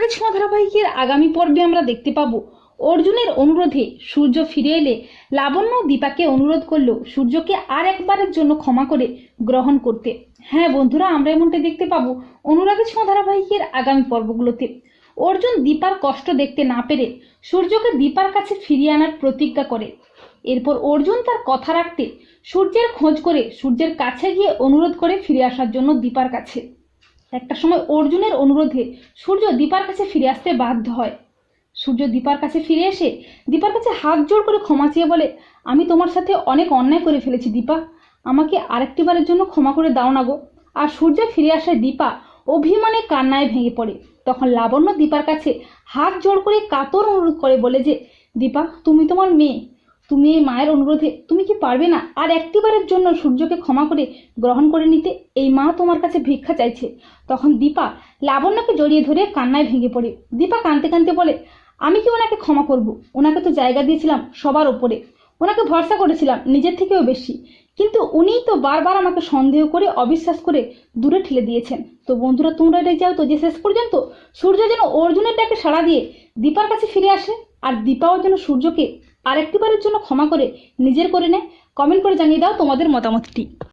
অনুরাগী ছোঁয়া ধারাবাহিকের আগামী পর্বে আমরা দেখতে পাবো। অর্জুনের অনুরোধে সূর্য ফিরে এলে লাবণ্য দীপাকে অনুরোধ করল সূর্যকে আর একবারের জন্য ক্ষমা করে গ্রহণ করতে। হ্যাঁ বন্ধুরা, আমরা এমনটা দেখতে পাবো অনুরাগী ছোঁয়া ধারাবাহিকের আগামী পর্বগুলোতে। অর্জুন দীপার কষ্ট দেখতে না পেরে সূর্যকে দীপার কাছে ফিরিয়ে আনার প্রতিজ্ঞা করে। এরপর অর্জুন তার কথা রাখতে সূর্যের খোঁজ করে সূর্যের কাছে গিয়ে অনুরোধ করে ফিরে আসার জন্য দীপার কাছে। একটা সময় অর্জুনের অনুরোধে সূর্য দীপার কাছে ফিরে আসতে বাধ্য হয়। সূর্য দীপার কাছে ফিরে এসে দীপার কাছে হাত জোড় করে ক্ষমা চেয়ে বলে, আমি তোমার সাথে অনেক অন্যায় করে ফেলেছি দীপা। আমাকে আরেকটি বারের জন্য ক্ষমা করে দাও না গো। আর সূর্য ফিরে আসায় দীপা অভিমানে কান্নায় ভেঙে পড়ে। তখন লাবণ্য দীপার কাছে হাত জোড় করে কাতর অনুরোধ করে বলে যে, দীপা, তুমি তোমার মেয়ে। তুমি এই মায়ের অনুরোধে, তুমি কি পারবে না? আর একটিবারের জন্য সূর্যকে ক্ষমা করে গ্রহণ করে নিতে এই মা তোমার কাছে ভিক্ষা চাইছে। তখন দীপা লাবণ্যকে জড়িয়ে ধরে কান্নায় ভেঙে পড়ে। দীপা কাঁদতে কাঁদতে বলে, আমি কি ওনাকে ক্ষমা করব? ওনাকে তো জায়গা দিয়েছিলাম সবার ওপরে ওনাকে ভরসা করেছিলাম, নিজের থেকেও বেশি। কিন্তু উনিই তো বারবার আমাকে সন্দেহ করে, অবিশ্বাস করে দূরে ঠেলে দিয়েছেন। তো বন্ধুরা, তোমরা এটা যাও তো যে শেষ পর্যন্ত সূর্য যেন অর্জুনের ডাকে সাড়া দিয়ে দীপার কাছে ফিরে আসে, আর দীপাও যেন সূর্যকে আরেকটিবারের জন্য ক্ষমা করে নিজের করে নেয় কমেন্ট করে জানিয়ে দাও তোমাদের মতামতটি।